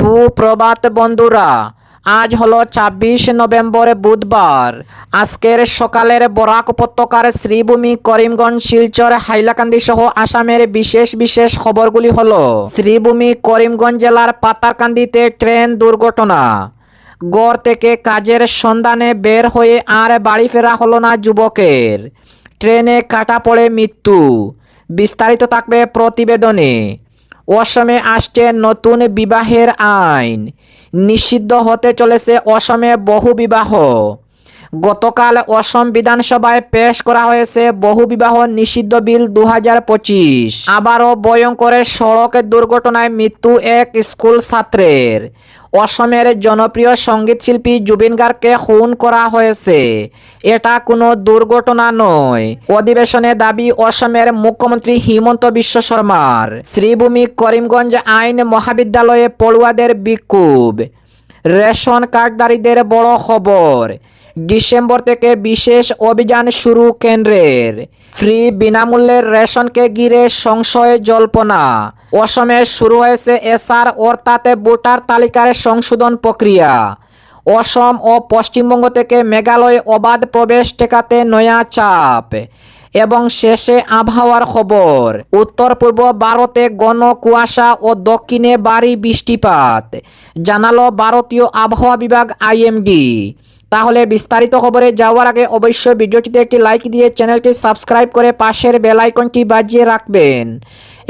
সুপ্রভাত বন্ধুরা, আজ হলো ছাব্বিশ নভেম্বর বুধবার। আজকের সকালের বরাক উপত্যকার শ্রীভূমি করিমগঞ্জ, শিলচর, হাইলাকান্দি সহ আসামের বিশেষ বিশেষ খবরগুলি হলো, শ্রীভূমি করিমগঞ্জ জেলার পাতারকান্দিতে ট্রেন দুর্ঘটনা। গড় থেকে কাজের সন্ধানে বের হয়ে আর বাড়ি ফেরা হলো না যুবকের। ট্রেনে কাটা পড়ে মৃত্যু। বিস্তারিত থাকবে প্রতিবেদনে। অসমে আসছে নতুন বিবাহের আইন। নিষিদ্ধ হতে চলেছে অসমে বহু বিবাহ। গতকাল অসম বিধানসভায় পেশ করা হয়েছে বহু বিবাহ নিষিদ্ধ বিল দু হাজার পঁচিশ। আবারও ভয়ঙ্করের সড়ক দুর্ঘটনায় মৃত্যু এক স্কুল ছাত্রের। অসমের জনপ্রিয় সংগীত শিল্পী জুবিন গার্গকে খুন করা হয়েছে। এটা কোনো দুর্ঘটনা নয়। অধিবেশনে দাবি অসমের মুখ্যমন্ত্রী হিমন্ত বিশ্ব শর্মার। শ্রীভূমি করিমগঞ্জ আইন মহাবিদ্যালয়ে পড়ুয়াদের বিক্ষোভ। রেশন কার্ডধারীদের বড় খবর। ডিসেম্বর থেকে বিশেষ অভিযান শুরু কেন্দ্রের। ফ্রি বিনামূল্যের রেশনকে ঘিরে সংশয় জল্পনা। অসমে শুরু হয়েছে এসআর অর্থাৎ ভোটার তালিকার সংশোধন প্রক্রিয়া। অসম ও পশ্চিমবঙ্গ থেকে মেঘালয় অবাধ প্রবেশ ঠেকাতে নয়া চাপ। এবং শেষে আবহাওয়ার খবর। উত্তর পূর্ব ভারতে ঘন কুয়াশা ও দক্ষিণে ভারী বৃষ্টিপাত। জানালো ভারতীয় আবহাওয়া বিভাগ আইএমডি। তাহলে বিস্তারিত খবরে যাওয়ার আগে অবশ্যই ভিডিওটিতে একটি লাইক দিয়ে চ্যানেলটি সাবস্ক্রাইব করে পাশের বেল আইকনটি বাজিয়ে রাখবেন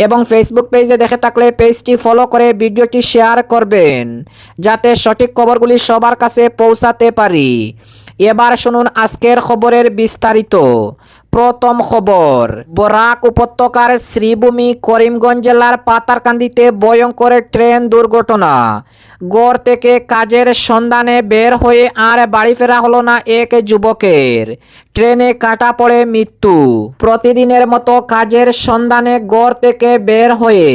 এবং ফেসবুক পেজে দেখে থাকলে পেজটি ফলো করে ভিডিওটি শেয়ার করবেন, যাতে সঠিক খবরগুলি সবার কাছে পৌঁছাতে পারি। এবার শুনুন আজকের খবরের বিস্তারিত। প্রথম খবর, বরাক উপত্যকার শ্রীভূমি করিমগঞ্জ জেলার পাতারকান্দিতে ভয়ঙ্কর ট্রেন দুর্ঘটনা। গড় থেকে কাজের সন্ধানে বের হয়ে আর বাড়ি ফেরা হলো না এক যুবকের। ট্রেনে কাটা পড়ে মৃত্যু। প্রতিদিনের মতো কাজের সন্ধানে গড় থেকে বের হয়ে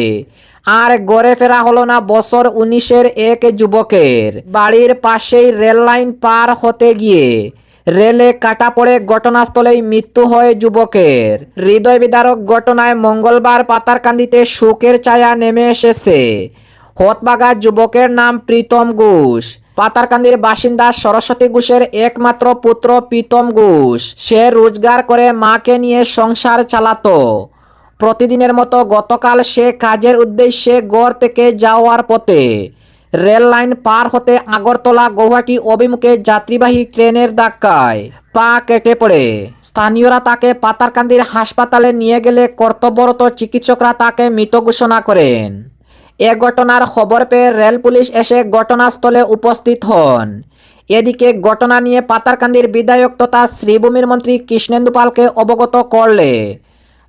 আর গড়ে ফেরা হলো না বছর উনিশের এক যুবকের। বাড়ির পাশেই রেল লাইন পার হতে গিয়ে রেলে কাটা পড়ে ঘটনাস্থলেই মৃত্যু হয় যুবকের। হৃদয় বিদারক ঘটনায় মঙ্গলবার পাতারকান্দিতে শোকের ছায়া নেমে এসেছে। হতবাগা যুবকের নাম প্রীতম ঘোষ। পাতারকান্দির বাসিন্দা সরস্বতী ঘোষের একমাত্র পুত্র প্রীতম ঘোষ। সে রোজগার করে মাকে নিয়ে সংসার চালাতো। প্রতিদিনের মতো গতকাল সে কাজের উদ্দেশ্যে গড় থেকে যাওয়ার পথে রেল লাইন পার হতে আগরতলা গৌহাটি অভিমুখে যাত্রীবাহী ট্রেনের ধাক্কায় পা কেটে পড়ে। স্থানীয়রা তাকে পাতারকান্দির হাসপাতালে নিয়ে গেলে কর্তব্যরত চিকিৎসকরা তাকে মৃত ঘোষণা করেন। এ ঘটনার খবর পেয়ে রেল পুলিশ এসে ঘটনাস্থলে উপস্থিত হন। এদিকে ঘটনা নিয়ে পাতারকান্দির বিধায়ক তথা শ্রীভূমির মন্ত্রী কৃষ্ণেন্দু পালকে অবগত করলে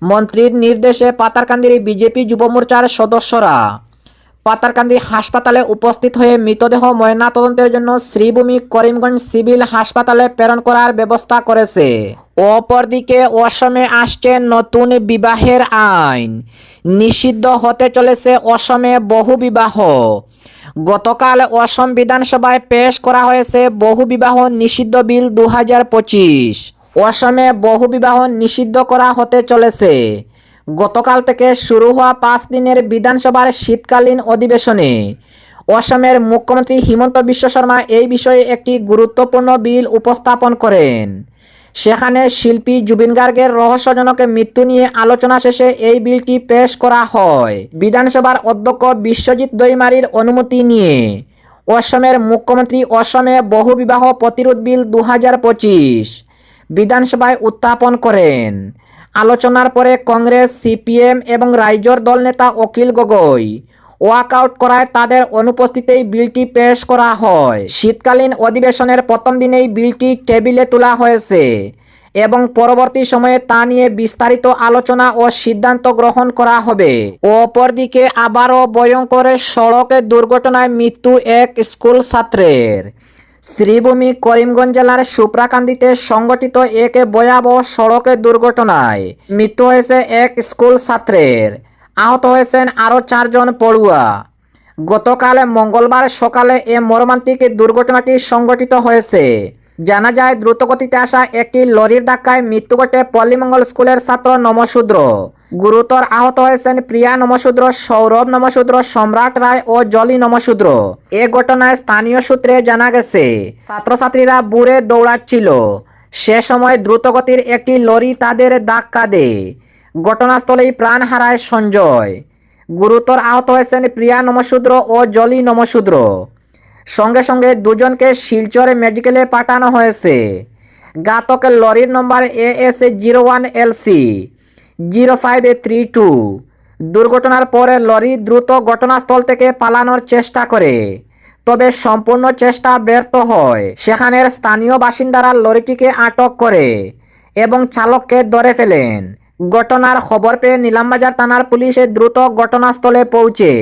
মন্ত্রীর নির্দেশে পাতারকান্দির বিজেপি যুব মোর্চার সদস্যরা পাতারকান্দি হাসপাতালে উপস্থিত হয়ে মৃতদেহ ময়না তদন্তের জন্য শ্রীভূমি করিমগঞ্জ সিভিল হাসপাতালে প্রেরণ করার ব্যবস্থা করেছে। অপরদিকে অসমে আসছে নতুন বিবাহের আইন। নিষিদ্ধ হতে চলেছে অসমে বহু বিবাহ। গতকাল অসম বিধানসভায় পেশ করা হয়েছে বহু বিবাহ নিষিদ্ধ বিল দু অসমে বহু বিবাহ নিষিদ্ধ করা হতে চলেছে। গতকাল থেকে শুরু হওয়া পাঁচ দিনের বিধানসভার শীতকালীন অধিবেশনে অসমের মুখ্যমন্ত্রী হিমন্ত বিশ্ব শর্মা এই বিষয়ে একটি গুরুত্বপূর্ণ বিল উপস্থাপন করেন। সেখানে শিল্পী জুবিন গার্গের রহস্যজনক মৃত্যু নিয়ে আলোচনা শেষে এই বিলটি পেশ করা হয়। বিধানসভার অধ্যক্ষ বিশ্বজিৎ দৈমারির অনুমতি নিয়ে অসমের মুখ্যমন্ত্রী অসমে বহুবিবাহ প্রতিরোধ বিল দু বিধানসভায় উত্থাপন করেন। আলোচনার পরে কংগ্রেস, সিপিএম এবং রাইজর দল নেতা অখিল গগৈ ওয়াকআউট করায় তাদের অনুপস্থিতিতেই বিলটি পেশ করা হয়। শীতকালীন অধিবেশনের প্রথম দিনেই বিলটি টেবিলে তোলা হয়েছে এবং পরবর্তী সময়ে তা নিয়ে বিস্তারিত আলোচনা ও সিদ্ধান্ত গ্রহণ করা হবে। অপরদিকে আবারও ভয়ঙ্কর সড়ক দুর্ঘটনায় মৃত্যু এক স্কুল ছাত্রের। শ্রীভূমি করিমগঞ্জ জেলার সুপ্রাকান্দিতে সংগঠিত এক ভয়াবহ সড়কে দুর্ঘটনায় মৃত্যু হয়েছে এক স্কুল ছাত্রের। আহত হয়েছেন আরও চারজন পড়ুয়া। গতকাল মঙ্গলবার সকালে এ মর্মান্তিক দুর্ঘটনাটি সংঘটিত হয়েছে। জানা যায়, দ্রুতগতিতে আসা একটি লরির ধাক্কায় মৃত্যু ঘটে পল্লীমঙ্গল স্কুলের ছাত্র নমশূদ্র গুরুতর আহত হয়েছেন প্রিয়া নমশূদ্র সৌরভ নমশূদ্র সম্রাট রায় ও জলি নমশূদ্র এ ঘটনায় স্থানীয় সূত্রে জানা গেছে, ছাত্রছাত্রীরা বুড়ে দৌড়াচ্ছিল। সে সময় দ্রুতগতির একটি লরি তাদের ধাক্কা দেয়। ঘটনাস্থলেই প্রাণ হারায় সঞ্জয়। গুরুতর আহত হয়েছেন প্রিয়া নমশূদ্র ও জলি নমশূদ্র সঙ্গে সঙ্গে দুজনকে শিলচরে মেডিকেলে পাঠানো হয়েছে। ঘাতকের লরির number A S zero one L C, zero five A three two. দুর্ঘটনার পরে লরি দ্রুত ঘটনাস্থল থেকে পালানোর চেষ্টা করে, তবে সম্পূর্ণ চেষ্টা ব্যর্থ হয়। সেখানের স্থানীয় বাসিন্দারা লরিটিকে আটক করে এবং চালককে ধরে ফেলেন। ঘটনার খবর পেয়ে নিলামবাজার থানার পুলিশে দ্রুত ঘটনাস্থলে পৌঁছে।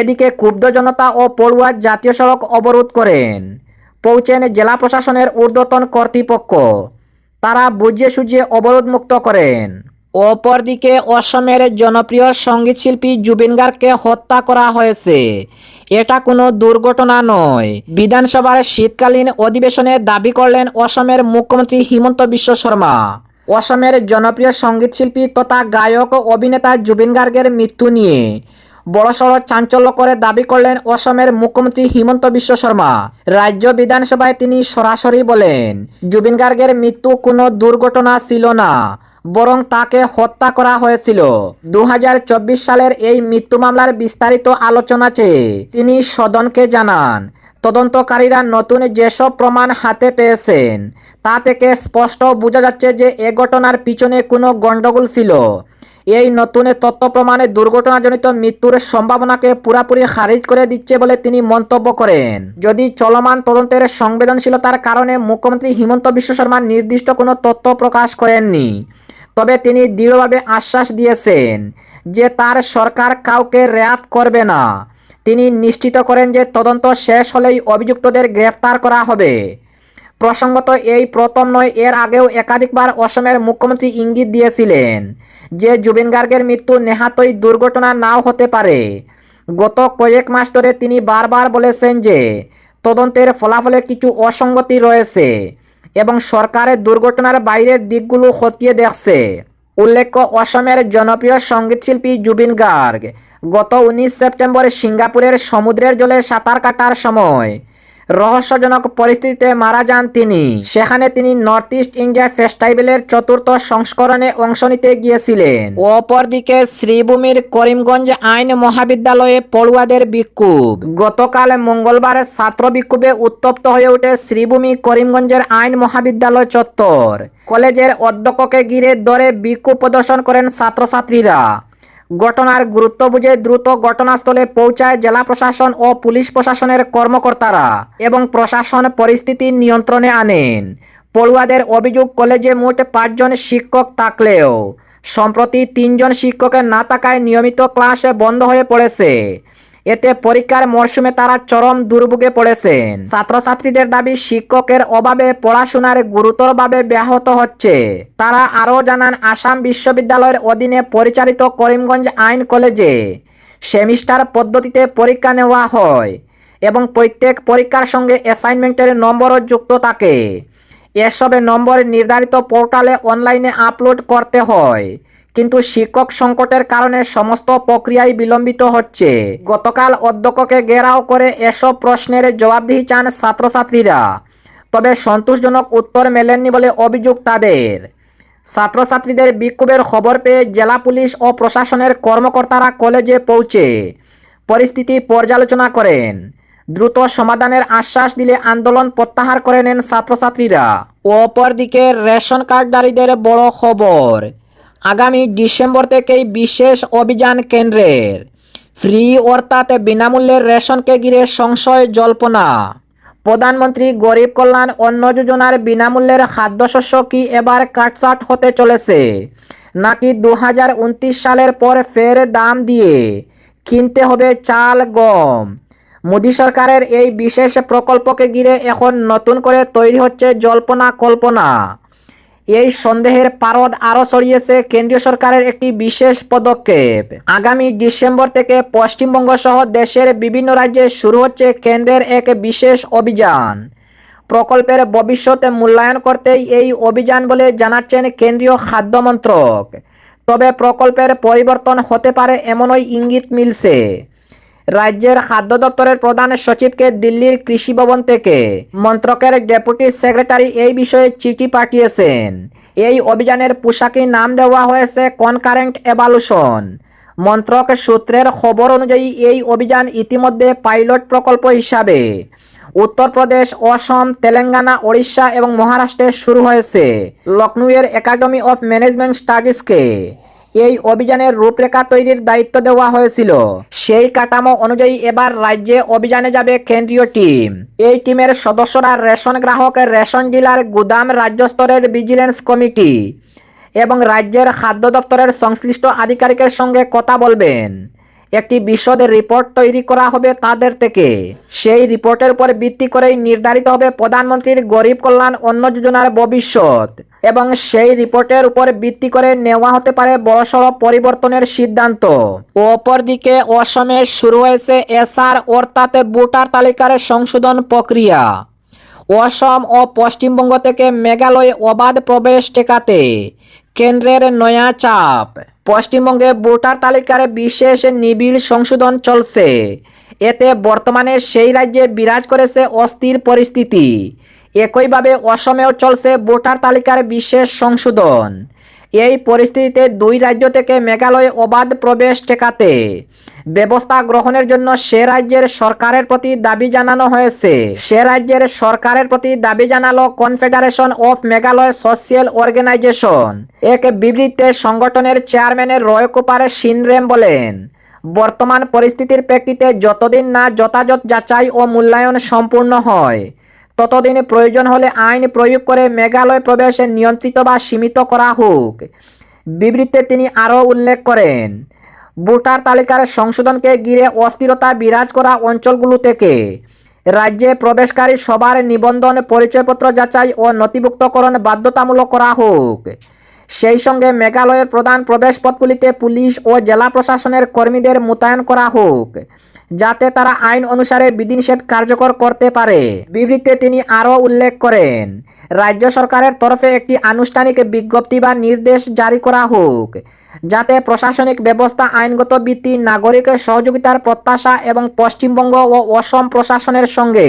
এদিকে ক্ষুব্ধ জনতা ও পড়ুয়া জাতীয় সড়ক অবরোধ করেন। পৌঁছেন জেলা প্রশাসনের ঊর্ধ্বতন কর্তৃপক্ষ। তারা বুঝিয়ে সুঝিয়ে অবরোধ মুক্ত করেন। অপরদিকে অসমের জনপ্রিয় সংগীত শিল্পী জুবিন গার্গকে হত্যা করা হয়েছে। এটা কোনো দুর্ঘটনা নয়। বিধানসভার শীতকালীন অধিবেশনে দাবি করলেন অসমের মুখ্যমন্ত্রী হিমন্ত বিশ্ব শর্মা। অসমের জনপ্রিয় সংগীত শিল্পী তথা গায়ক ও অভিনেতা জুবিন গার্গের মৃত্যু নিয়ে বড়সড় চাঞ্চল্য করে দাবি করলেন অসমের মুখ্যমন্ত্রী হিমন্ত বিশ্ব শর্মা। রাজ্য বিধানসভায় তিনি সরাসরি বলেন জুবিন গার্গের মৃত্যু কোনো দুর্ঘটনা ছিল না, বরং তাকে হত্যা করা হয়েছিল। দু হাজার চব্বিশ সালের এই মৃত্যু মামলার বিস্তারিত আলোচনা চেয়ে তিনি সদনকে জানান, তদন্তকারীরা নতুন যেসব প্রমাণ হাতে পেয়েছেন, তা থেকে স্পষ্ট বোঝা যাচ্ছে যে এ ঘটনার পিছনে কোনো গণ্ডগোল ছিল। এই নতুন তথ্য প্রমাণে দুর্ঘটনাজনিত মৃত্যুর সম্ভাবনাকে পুরাপুরি খারিজ করে দিচ্ছে বলে তিনি মন্তব্য করেন। যদি চলমান তদন্তের সংবেদনশীলতার কারণে মুখ্যমন্ত্রী হিমন্ত বিশ্ব শর্মা নির্দিষ্ট কোনো তথ্য প্রকাশ করেননি, তবে তিনি দৃঢ়ভাবে আশ্বাস দিয়েছেন যে তার সরকার কাউকে রেয়াত করবে না। তিনি নিশ্চিত করেন যে তদন্ত শেষ হলেই অভিযুক্তদের গ্রেফতার করা হবে। প্রসঙ্গত, এই প্রথম নয় এর আগেও একাধিকবার অসমের মুখ্যমন্ত্রী ইঙ্গিত দিয়েছিলেন যে জুবিন গার্গের মৃত্যু নেহাতই দুর্ঘটনা নাও হতে পারে। গত কয়েক মাস ধরে তিনি বারবার বলেছেন যে তদন্তের ফলাফলে কিছু অসঙ্গতি রয়েছে এবং সরকারের দুর্ঘটনার বাইরের দিকগুলো খতিয়ে দেখছে। উল্লেখ্য, অসমের জনপ্রিয় সঙ্গীতশিল্পী জুবিন গার্গ গত উনিশ সেপ্টেম্বর সিঙ্গাপুরের সমুদ্রের জলে সাঁতার কাটার সময় রহস্যজনক পরিস্থিতিতে মারা যান তিনি। সেখানে তিনি নর্থ ইস্ট ইন্ডিয়া ফেস্টিভ্যালের চতুর্থ সংস্করণে অংশ নিতে গিয়েছিলেন। অপরদিকে শ্রীভূমির করিমগঞ্জ আইন মহাবিদ্যালয়ে পড়ুয়াদের বিক্ষোভ। গতকাল মঙ্গলবার ছাত্র বিক্ষোভে উত্তপ্ত হয়ে ওঠে শ্রীভূমি করিমগঞ্জের আইন মহাবিদ্যালয় চত্বর। কলেজের অধ্যক্ষকে ঘিরে দরে বিক্ষোভ প্রদর্শন করেন ছাত্রছাত্রীরা। ঘটনার গুরুত্ব বুঝে দ্রুত ঘটনাস্থলে পৌঁছায় জেলা প্রশাসন ও পুলিশ প্রশাসনের কর্মকর্তারা এবং প্রশাসন পরিস্থিতি নিয়ন্ত্রণে আনেন। পড়ুয়াদের অভিযোগ, কলেজে মোট পাঁচজন শিক্ষক থাকলেও সম্প্রতি তিনজন শিক্ষকের না থাকায় নিয়মিত ক্লাসে বন্ধ হয়ে পড়েছে। এতে পরীক্ষার মরশুমে তারা চরম দুর্ভোগে পড়েছেন। ছাত্রছাত্রীদের দাবি, শিক্ষকের অভাবে পড়াশোনার গুরুতরভাবে ব্যাহত হচ্ছে। তারা আরও জানান, আসাম বিশ্ববিদ্যালয়ের অধীনে পরিচালিত করিমগঞ্জ আইন কলেজে সেমিস্টার পদ্ধতিতে পরীক্ষা নেওয়া হয় এবং প্রত্যেক পরীক্ষার সঙ্গে অ্যাসাইনমেন্টের নম্বরও যুক্ত থাকে। এসবে নম্বর নির্ধারিত পোর্টালে অনলাইনে আপলোড করতে হয়। কিন্তু শিক্ষক সংকটের কারণে সমস্ত প্রক্রিয়াই বিলম্বিত হচ্ছে। গতকাল অধ্যক্ষকে ঘেরাও করে এসব প্রশ্নের জবাবদিহি চান ছাত্রছাত্রীরা। তবে সন্তোষজনক উত্তর মেলেননি বলে অভিযোগ তাদের। ছাত্রছাত্রীদের বিক্ষোভের খবর পেয়ে জেলা পুলিশ ও প্রশাসনের কর্মকর্তারা কলেজে পৌঁছে পরিস্থিতি পর্যালোচনা করেন। দ্রুত সমাধানের আশ্বাস দিলে আন্দোলন প্রত্যাহার করে নেন ছাত্রছাত্রীরা। অপরদিকে রেশন কার্ডধারীদের বড় খবর আগামী ডিসেম্বর থেকেই বিশেষ অভিযান কেন্দ্রের। ফ্রি অর্থাৎ বিনামূল্যের রেশনকে ঘিরে সংশয় জল্পনা। প্রধানমন্ত্রী গরিব কল্যাণ অন্ন যোজনার বিনামূল্যের খাদ্যশস্য কি এবার কাটছাট হতে চলেছে? নাকি দু হাজার উনত্রিশ সালের পর ফের দাম দিয়ে কিনতে হবে চাল, গম? মোদী সরকারের এই বিশেষ প্রকল্পকে ঘিরে এখন নতুন করে তৈরি হচ্ছে জল্পনা কল্পনা এই সন্দেহের পারদ আরও ছড়িয়েছে কেন্দ্রীয় সরকারের একটি বিশেষ পদক্ষেপ। আগামী ডিসেম্বর থেকে পশ্চিমবঙ্গ সহ দেশের বিভিন্ন রাজ্যে শুরু হচ্ছে কেন্দ্রের এক বিশেষ অভিযান। প্রকল্পের ভবিষ্যতে মূল্যায়ন করতেই এই অভিযান বলে জানাচ্ছেন কেন্দ্রীয় খাদ্য মন্ত্রক। তবে প্রকল্পের পরিবর্তন হতে পারে এমনই ইঙ্গিত মিলছে। রাজ্যের খাদ্য দপ্তরের প্রধান সচিবকে দিল্লির কৃষি ভবন থেকে। মন্ত্রকের ডেপুটি সেক্রেটারি এই বিষয়ে চিঠি পাঠিয়েছেন। এই অভিযানের পোশাকি নাম দেওয়া হয়েছে কনকারেন্ট এভালুশন। মন্ত্রক সূত্রের খবর অনুযায়ী এই অভিযান ইতিমধ্যে পাইলট প্রকল্প হিসাবে। উত্তরপ্রদেশ, অসম, তেলেঙ্গানা, ওড়িশা এবং মহারাষ্ট্রে শুরু হয়েছে। লখনউয়ের একাডেমি অফ ম্যানেজমেন্ট স্টাডিজকে এই অভিযানের রূপরেখা তৈরির দায়িত্ব দেওয়া হয়েছিল। সেই কাঠামো অনুযায়ী এবার রাজ্যে অভিযানে যাবে কেন্দ্রীয় টিম। এই টিমের সদস্যরা রেশন গ্রাহক, রেশন ডিলার, গুদাম রাজ্য স্তরের ভিজিলেন্স কমিটি এবং রাজ্যের খাদ্য দপ্তরের সংশ্লিষ্ট আধিকারিকের সঙ্গে কথা বলবেন। একটি বিশদ রিপোর্ট তৈরি করা হবে তাদের থেকে। সেই রিপোর্টের উপর ভিত্তি করেই নির্ধারিত হবে প্রধানমন্ত্রীর গরিব কল্যাণ, অন্ন যোজনার ভবিষ্যৎ। এবং সেই রিপোর্টের উপর ভিত্তি করে নেওয়া হতে পারে বড়সড় পরিবর্তনের সিদ্ধান্ত। অপরদিকে অসমে শুরু হয়েছে এসআর, অর্থাৎ ভোটার তালিকার সংশোধন প্রক্রিয়া। অসম ও পশ্চিমবঙ্গ থেকে মেঘালয় অবাধ প্রবেশ টেকাতে কেন্দ্রের নয়া চাপ। পশ্চিমবঙ্গে ভোটার তালিকার বিশেষ নিবিড় সংশোধন চলছে। এতে বর্তমানে সেই রাজ্যে বিরাজ করেছে অস্থির পরিস্থিতি। একইভাবে অসমেও চলছে ভোটার তালিকার বিশেষ সংশোধন। এই পরিস্থিতিতে দুই রাজ্য থেকে মেঘালয়ে অবাধ প্রবেশ ঠেকাতে ব্যবস্থা গ্রহণের জন্য সে রাজ্যের সরকারের প্রতি দাবি জানানো হয়েছে। সে রাজ্যের সরকারের প্রতি দাবি জানালো confederation of Meghalaya social organisation এক বিবৃতিতে সংগঠনের চেয়ারম্যানের রয় কুপার সিনরেম বলেন, বর্তমান পরিস্থিতির প্রেক্ষিতে যতদিন না যথাযথ যাচাই ও মূল্যায়ন সম্পূর্ণ হয়, ততদিন প্রয়োজন হলে আইন প্রয়োগ করে মেঘালয় প্রবেশে নিয়ন্ত্রিত বা সীমিত করা হোক। বিবৃতিতে তিনি আরও উল্লেখ করেন ভোটার তালিকার সংশোধনকে ঘিরে অস্থিরতা বিরাজ করা অঞ্চলগুলো থেকে। রাজ্যে প্রবেশকারী সবার নিবন্ধন পরিচয়পত্র যাচাই ও নথিভুক্তকরণ বাধ্যতামূলক করা হোক। সেই সঙ্গে মেঘালয়ের প্রধান প্রবেশপথগুলিতে পুলিশ ও জেলা প্রশাসনের কর্মীদের মোতায়েন করা হোক। যাতে তারা আইন অনুসারে বিধিনিষেধ কার্যকর করতে পারে। বিবৃতিতে তিনি আরও উল্লেখ করেন, রাজ্য সরকারের তরফে একটি আনুষ্ঠানিক বিজ্ঞপ্তি বা নির্দেশ জারি করা হোক, যাতে প্রশাসনিক ব্যবস্থা, আইনগত ভিত্তি, নাগরিক সহযোগিতার প্রত্যাশা এবং পশ্চিমবঙ্গ ও অসম প্রশাসনের সঙ্গে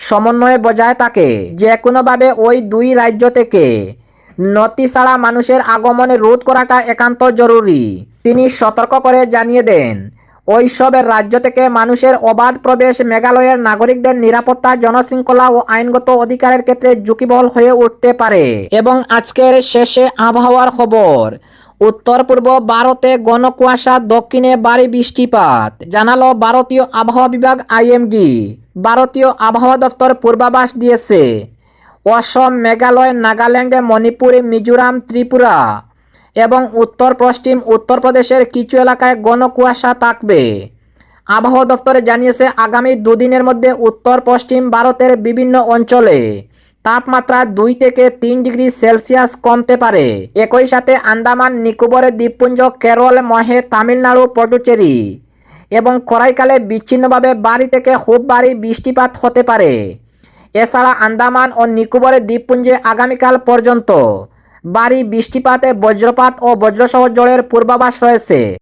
সমন্বয়ে বজায় থাকে। যে কোনোভাবে ওই দুই রাজ্য থেকে নথি ছাড়া মানুষের আগমনে রোধ করাটা একান্ত জরুরি। তিনি সতর্ক করে জানিয়ে দেন ওইসবের রাজ্য থেকে মানুষের অবাধ প্রবেশ মেঘালয়ের নাগরিকদের নিরাপত্তা, জনশৃঙ্খলা ও আইনগত অধিকারের ক্ষেত্রে ঝুঁকিবহল হয়ে উঠতে পারে। এবং আজকের শেষে আবহাওয়ার খবর। উত্তর পূর্ব ভারতে ঘন কুয়াশা, দক্ষিণে ভারী বৃষ্টিপাত। জানালো ভারতীয় আবহাওয়া বিভাগ আইএমডি। ভারতীয় আবহাওয়া দপ্তর পূর্বাভাস দিয়েছে। অসম, মেঘালয়, নাগাল্যান্ড, মণিপুর, মিজোরাম, ত্রিপুরা। এবং উত্তর পশ্চিম উত্তরপ্রদেশের কিছু এলাকায় ঘন কুয়াশা থাকবে। আবহাওয়া দপ্তরে জানিয়েছে, আগামী দুদিনের মধ্যে উত্তর পশ্চিম ভারতের বিভিন্ন অঞ্চলে তাপমাত্রা দুই থেকে তিন ডিগ্রি সেলসিয়াস কমতে পারে। একই সাথে আন্দামান নিকোবরের দ্বীপপুঞ্জ, কেরল, মহে, তামিলনাড়ু, পটুচেরি এবং করাইকালে বিচ্ছিন্নভাবে বাড়ি থেকে খুব ভারী বৃষ্টিপাত হতে পারে। এছাড়া আন্দামান ও নিকোবরের দ্বীপপুঞ্জে আগামীকাল পর্যন্ত ভারী বৃষ্টিপাতে বজ্রপাত ও বজ্রসহ জলের পূর্বাভাস রয়েছে।